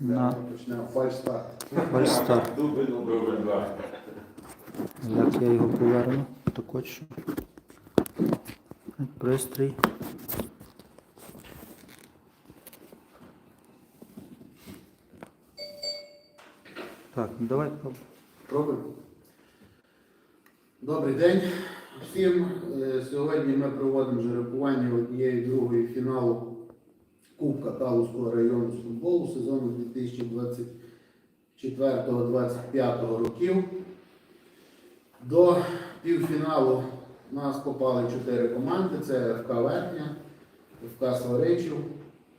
на фальстарт. Як я його поверну? Так от. Пристрій. Так, ну давай пробуй. Пробуємо. Добрий день всім. Е, Сьогодні ми проводимо жеребкування однієї другої фіналу Кубка Калузького району з футболу сезону 2024-2025 років. До півфіналу нас попали чотири команди: це ФК Верхня, ФК Сваричів,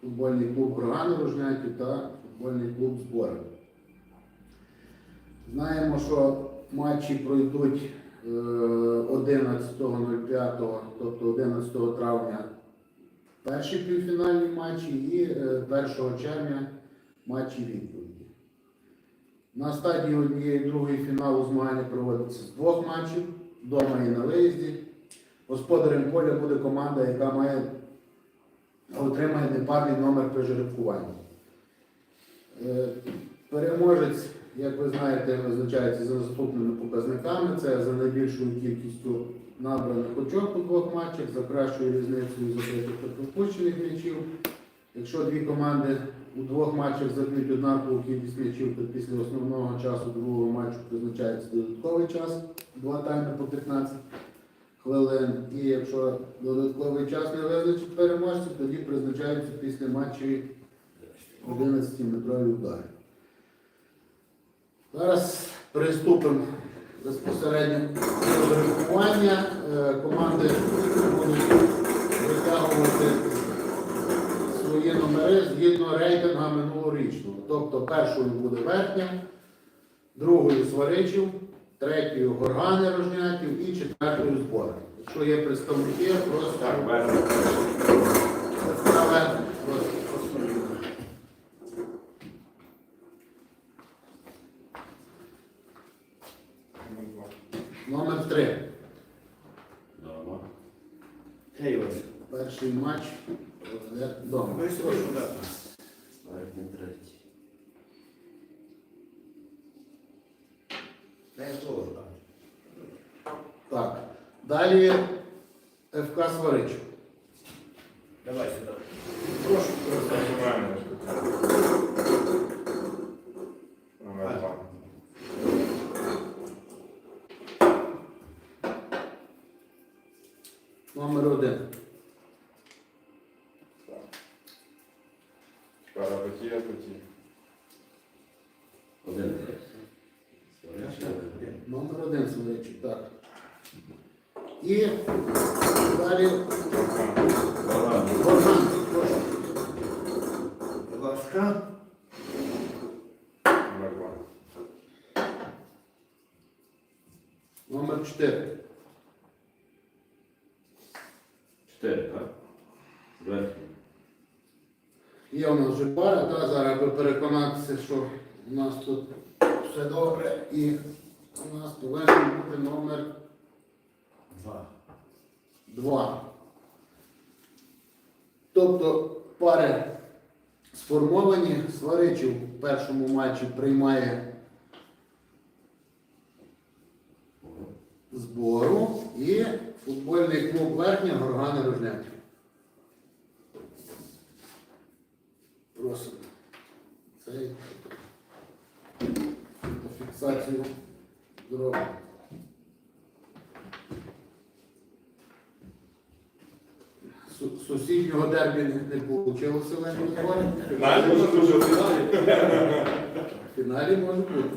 футбольний клуб Кургани Рожнятів та футбольний клуб Збори. Знаємо, що матчі пройдуть е, 11.05, тобто 11 травня перші півфінальні матчі і е, 1 червня матчі відповіді. На стадії однієї другої фіналу змагання проводиться з двох матчів вдома і на виїзді. Господарем поля буде команда, яка має отримає непарний номер при. Е, Переможець, як ви знаєте, визначається за наступними показниками. Це за найбільшою кількістю набраних очок у двох матчах, за кращою різницею закритих та пропущених м'ячів. Якщо дві команди у двох матчах заб'ють однакову кількість м'ячів, то після основного часу другого матчу призначається додатковий час, два тайми по 15 хвилин. І якщо додатковий час не визначить переможців, тоді призначаються після матчів 11-метрові удари. Зараз приступимо безпосередньо до жеребкування. Е, Команди будуть витягувати свої номери згідно рейтинга минулорічного. Тобто першою буде верхня, другою сваричів, третьою горгани рожнятів і четвертою збори. Якщо є представники, просто Так. Просто- Номер три. Дома. Ей, Ось. Перший матч проведе вдома. Ви що сюди? Навіть не третій. Не слово там. Так. Далі ФК Сварич. Давай сюди. Прошу. Нормально. Номер два. Номер один. Парапеті, апеті. Один. Номер один Сваричів, так. І далі. Прошу. Будь ласка. Номер два. Номер чотири. Чотири, так? Верхній. Є у нас вже пара, та зараз аби переконатися, що у нас тут все добре і у нас повинен бути номер Два. 2. Тобто пари сформовані. Сваричів в першому матчі приймає збору і футбольний клуб Верхня Горгани Рожнятів. Просимо. Цей фіксацію. Су- Сусіднього дербі не, вийшло сьогодні зборі. Фіналі може дуже в фіналі. В фіналі може бути.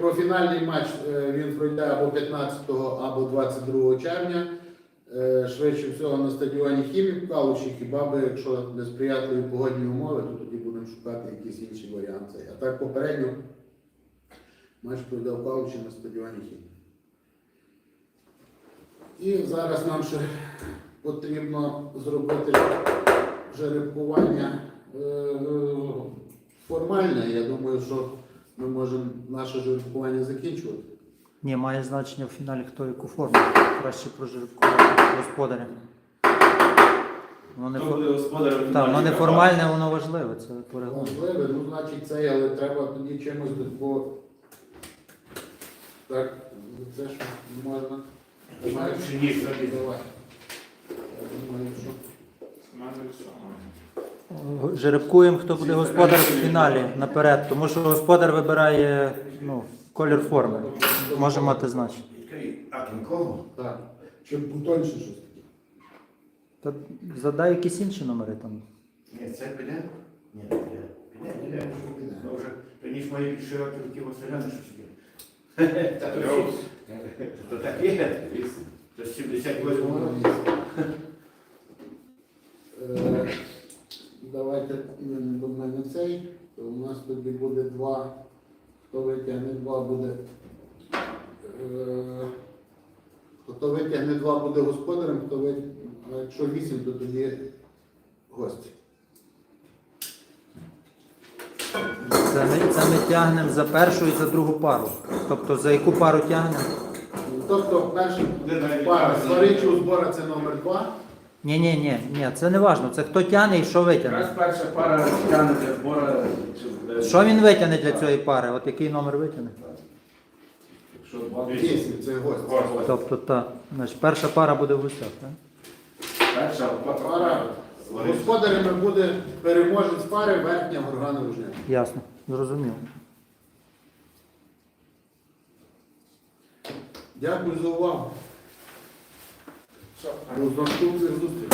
Про фінальний матч е, він пройде або 15 або 22 червня. Е, Швидше всього на стадіоні Хімік Калуші, хіба би, якщо несприятливі погодні умови, то тоді будемо шукати якісь інші варіанти. А так попередньо матч пройде в Калуші на стадіоні Хімік. І зараз нам ще потрібно зробити жеребкування е, формальне. Я думаю, що ми можемо наше жеребкування закінчувати. Ні, має значення в фіналі, хто яку форму. Краще прожеребкувати господаря. Воно не, Хто фор... буде господарем? Та, воно не формальне, воно важливе. Це по регламенту. Можливо, ну значить це, але треба тоді чимось бо так, це ж можна. Думаю, Чи ні, що. Я думаю, що. Мене все. Жеребкуємо, хто буде господар в фіналі наперед, тому що господар вибирає ну, колір форми. Може мати значення. А кого? Так. Щоб потоньше щось таке. Та задай якісь інші номери там. Ні, це піде? Ні, не піде. Піде, піде. Ну, вже мої широкі руки Василяни, що собі. Та то всі- То так є. Це 78 Е, До мене цей. то У нас тоді буде два. Хто витягне два буде. е, Хто витягне два буде господарем, хто витягне, а якщо вісім, то тоді гості. Це ми, це ми тягнемо за першу і за другу пару. Тобто за яку пару тягнемо? Тобто перша Буде пара сваричого збора це номер два. Ні, ні, ні, ні, це не важливо. Це хто тягне і що витягне. Якраз перша пара тягне для збора. чи- Що він витягне для цієї пари? От який номер витягне? Якщо два Вісім це. Гості. Тобто так. Значить, перша пара буде в гостях, так? Перша Пара господарями буде переможець пари верхня горгана ружня. Ясно, зрозумів. Дякую за увагу. До наступних зустріч.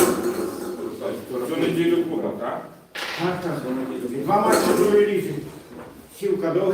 Цю неділю кубок, так? Так, так, Два матчі другої ліги. Сівка довга.